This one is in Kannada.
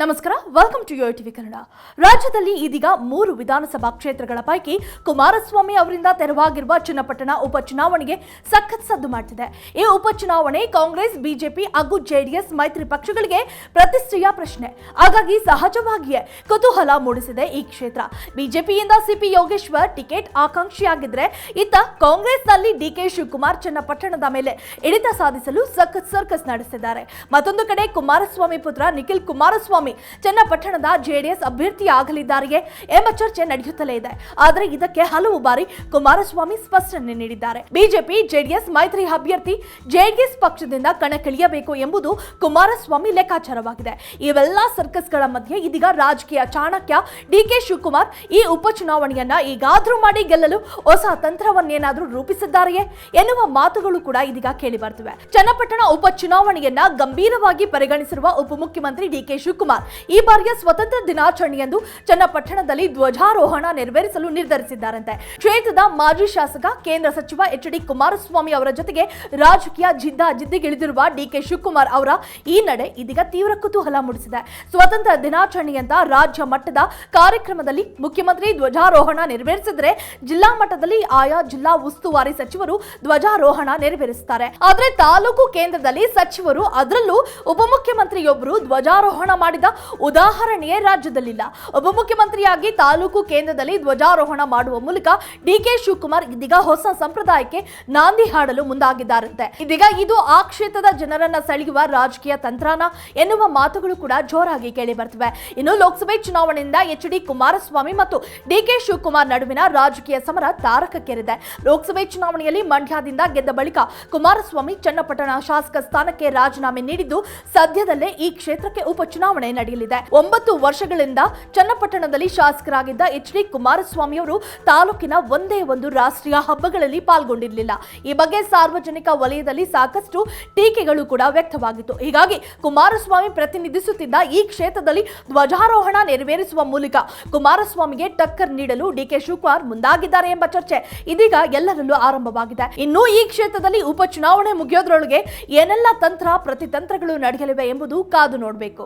ನಮಸ್ಕಾರ welcome to Yo TV Kannada ರಾಜ್ಯದಲ್ಲಿ ಇದೀಗ ಮೂರು ವಿಧಾನಸಭಾ ಕ್ಷೇತ್ರಗಳ ಪೈಕಿ ಕುಮಾರಸ್ವಾಮಿ ಅವರಿಂದ ತೆರವಾಗಿರುವ ಚನ್ನಪಟ್ಟಣ ಉಪಚುನಾವಣೆಗೆ ಸಖತ್ ಸದ್ದು ಮಾಡ್ತಿದೆ. ಈ ಉಪಚುನಾವಣೆ ಕಾಂಗ್ರೆಸ್, ಬಿಜೆಪಿ ಹಾಗೂ ಜೆಡಿಎಸ್ ಮೈತ್ರಿ ಪಕ್ಷಗಳಿಗೆ ಪ್ರತಿಷ್ಠೆಯ ಪ್ರಶ್ನೆ. ಹಾಗಾಗಿ ಸಹಜವಾಗಿಯೇ ಕುತೂಹಲ ಮೂಡಿಸಿದೆ ಈ ಕ್ಷೇತ್ರ. ಬಿಜೆಪಿಯಿಂದ ಸಿಪಿ ಯೋಗೇಶ್ವರ್ ಟಿಕೆಟ್ ಆಕಾಂಕ್ಷಿಯಾಗಿದ್ರೆ ಇತ್ತ ಕಾಂಗ್ರೆಸ್ನಲ್ಲಿ ಡಿಕೆ ಶಿವಕುಮಾರ್ ಚನ್ನಪಟ್ಟಣದ ಮೇಲೆ ಹಿಡಿತ ಸಾಧಿಸಲು ಸಖತ್ ಸರ್ಕಸ್ ನಡೆಸಿದ್ದಾರೆ. ಮತ್ತೊಂದು ಕಡೆ ಕುಮಾರಸ್ವಾಮಿ ಪುತ್ರ ನಿಖಿಲ್ ಕುಮಾರಸ್ವಾಮಿ ಚನ್ನಪಟ್ಟಣದ ಜೆಡಿಎಸ್ ಅಭ್ಯರ್ಥಿ ಆಗಲಿದ್ದಾರೆಯೇ ಎಂಬ ಚರ್ಚೆ ನಡೆಯುತ್ತಲೇ ಇದೆ. ಆದರೆ ಇದಕ್ಕೆ ಹಲವು ಬಾರಿ ಕುಮಾರಸ್ವಾಮಿ ಸ್ಪಷ್ಟನೆ ನೀಡಿದ್ದಾರೆ. ಬಿಜೆಪಿ, ಜೆಡಿಎಸ್ ಮೈತ್ರಿ ಅಭ್ಯರ್ಥಿ ಜೆಡಿಎಸ್ ಪಕ್ಷದಿಂದ ಕಣಕ್ಕಿಳಿಯಬೇಕು ಎಂಬುದು ಕುಮಾರಸ್ವಾಮಿ ಲೆಕ್ಕಾಚಾರವಾಗಿದೆ. ಇವೆಲ್ಲ ಸರ್ಕಸ್ಗಳ ಮಧ್ಯೆ ಇದೀಗ ರಾಜಕೀಯ ಚಾಣಕ್ಯ ಡಿಕೆ ಶಿವಕುಮಾರ್ ಈ ಉಪಚುನಾವಣೆಯನ್ನ ಈಗಾದ್ರೂ ಮಾಡಿ ಗೆಲ್ಲಲು ಹೊಸ ತಂತ್ರವನ್ನೇನಾದ್ರೂ ರೂಪಿಸಿದ್ದಾರೆಯೇ ಎನ್ನುವ ಮಾತುಗಳು ಕೂಡ ಇದೀಗ ಕೇಳಿ ಬರ್ತಿವೆ ಚನ್ನಪಟ್ಟಣ ಉಪಚುನಾವಣೆಯನ್ನ ಗಂಭೀರವಾಗಿ ಪರಿಗಣಿಸಿರುವ ಉಪಮುಖ್ಯಮಂತ್ರಿ ಡಿಕೆ ಶಿವಕುಮಾರ್ ಈ ಬಾರಿಯ ಸ್ವತಂತ್ರ ದಿನಾಚರಣೆಯಂದು ಚನ್ನಪಟ್ಟಣದಲ್ಲಿ ಧ್ವಜಾರೋಹಣ ನೆರವೇರಿಸಲು ನಿರ್ಧರಿಸಿದ್ದಾರಂತೆ. ಕ್ಷೇತ್ರದ ಮಾಜಿ ಶಾಸಕ, ಕೇಂದ್ರ ಸಚಿವ ಎಚ್ ಡಿ ಕುಮಾರಸ್ವಾಮಿ ಅವರ ಜೊತೆಗೆ ರಾಜಕೀಯ ಜಿದ್ದಾಜಿದ್ದಿಗಿಳಿದಿರುವ ಡಿಕೆ ಶಿವಕುಮಾರ್ ಅವರ ಈ ನಡೆ ಇದೀಗ ತೀವ್ರ ಕುತೂಹಲ ಮೂಡಿಸಿದೆ. ಸ್ವತಂತ್ರ ದಿನಾಚರಣೆಯಂತ ರಾಜ್ಯ ಮಟ್ಟದ ಕಾರ್ಯಕ್ರಮದಲ್ಲಿ ಮುಖ್ಯಮಂತ್ರಿ ಧ್ವಜಾರೋಹಣ ನೆರವೇರಿಸಿದರೆ ಜಿಲ್ಲಾ ಮಟ್ಟದಲ್ಲಿ ಆಯಾ ಜಿಲ್ಲಾ ಉಸ್ತುವಾರಿ ಸಚಿವರು ಧ್ವಜಾರೋಹಣ ನೆರವೇರಿಸುತ್ತಾರೆ. ಆದರೆ ತಾಲೂಕು ಕೇಂದ್ರದಲ್ಲಿ ಸಚಿವರು ಅದರಲ್ಲೂ ಉಪಮುಖ್ಯಮಂತ್ರಿಯೊಬ್ಬರು ಧ್ವಜಾರೋಹಣ ಮಾಡಿದ ಉದಾಹರಣೆಯೇ ರಾಜ್ಯದಲ್ಲಿಲ್ಲ. ಉಪಮುಖ್ಯಮಂತ್ರಿಯಾಗಿ ತಾಲೂಕು ಕೇಂದ್ರದಲ್ಲಿ ಧ್ವಜಾರೋಹಣ ಮಾಡುವ ಮೂಲಕ ಡಿಕೆ ಶಿವಕುಮಾರ್ ಇದೀಗ ಹೊಸ ಸಂಪ್ರದಾಯಕ್ಕೆ ನಾಂದಿ ಹಾಡಲು ಮುಂದಾಗಿದ್ದಾರಂತೆ. ಇದೀಗ ಇದು ಆ ಕ್ಷೇತ್ರದ ಜನರನ್ನ ಸೆಳೆಯುವ ರಾಜಕೀಯ ತಂತ್ರಾನ ಎನ್ನುವ ಮಾತುಗಳು ಕೂಡ ಜೋರಾಗಿ ಕೇಳಿ ಬರ್ತವೆ. ಇನ್ನು ಲೋಕಸಭೆ ಚುನಾವಣೆಯಿಂದ ಎಚ್ ಡಿ ಕುಮಾರಸ್ವಾಮಿ ಮತ್ತು ಡಿಕೆ ಶಿವಕುಮಾರ್ ನಡುವಿನ ರಾಜಕೀಯ ಸಮರ ತಾರಕಕ್ಕೇರಿದೆ. ಲೋಕಸಭೆ ಚುನಾವಣೆಯಲ್ಲಿ ಮಂಡ್ಯದಿಂದ ಗೆದ್ದ ಬಳಿಕ ಕುಮಾರಸ್ವಾಮಿ ಚನ್ನಪಟ್ಟಣ ಶಾಸಕ ಸ್ಥಾನಕ್ಕೆ ರಾಜೀನಾಮೆ ನೀಡಿದ್ದು ಸದ್ಯದಲ್ಲೇ ಈ ಕ್ಷೇತ್ರಕ್ಕೆ ಉಪಚುನಾವಣೆ ನಡೆಯಲಿದೆ. ಒಂಬತ್ತು ವರ್ಷಗಳಿಂದ ಚನ್ನಪಟ್ಟಣದಲ್ಲಿ ಶಾಸಕರಾಗಿದ್ದ ಎಚ್ ಡಿ ಕುಮಾರಸ್ವಾಮಿ ಅವರು ತಾಲೂಕಿನ ಒಂದೇ ಒಂದು ರಾಷ್ಟ್ರೀಯ ಹಬ್ಬಗಳಲ್ಲಿ ಪಾಲ್ಗೊಂಡಿರಲಿಲ್ಲ. ಈ ಬಗ್ಗೆ ಸಾರ್ವಜನಿಕ ವಲಯದಲ್ಲಿ ಸಾಕಷ್ಟು ಟೀಕೆಗಳು ಕೂಡ ವ್ಯಕ್ತವಾಗಿತ್ತು. ಹೀಗಾಗಿ ಕುಮಾರಸ್ವಾಮಿ ಪ್ರತಿನಿಧಿಸುತ್ತಿದ್ದ ಈ ಕ್ಷೇತ್ರದಲ್ಲಿ ಧ್ವಜಾರೋಹಣ ನೆರವೇರಿಸುವ ಮೂಲಕ ಕುಮಾರಸ್ವಾಮಿಗೆ ಟಕ್ಕರ್ ನೀಡಲು ಡಿಕೆ ಶಿವಕುಮಾರ್ ಮುಂದಾಗಿದ್ದಾರೆ ಎಂಬ ಚರ್ಚೆ ಇದೀಗ ಎಲ್ಲರಲ್ಲೂ ಆರಂಭವಾಗಿದೆ. ಇನ್ನು ಈ ಕ್ಷೇತ್ರದಲ್ಲಿ ಉಪಚುನಾವಣೆ ಮುಗಿಯೋದ್ರೊಳಗೆ ಏನೆಲ್ಲ ತಂತ್ರ ಪ್ರತಿತಂತ್ರಗಳು ನಡೆಯಲಿವೆ ಎಂಬುದು ಕಾದು ನೋಡಬೇಕು.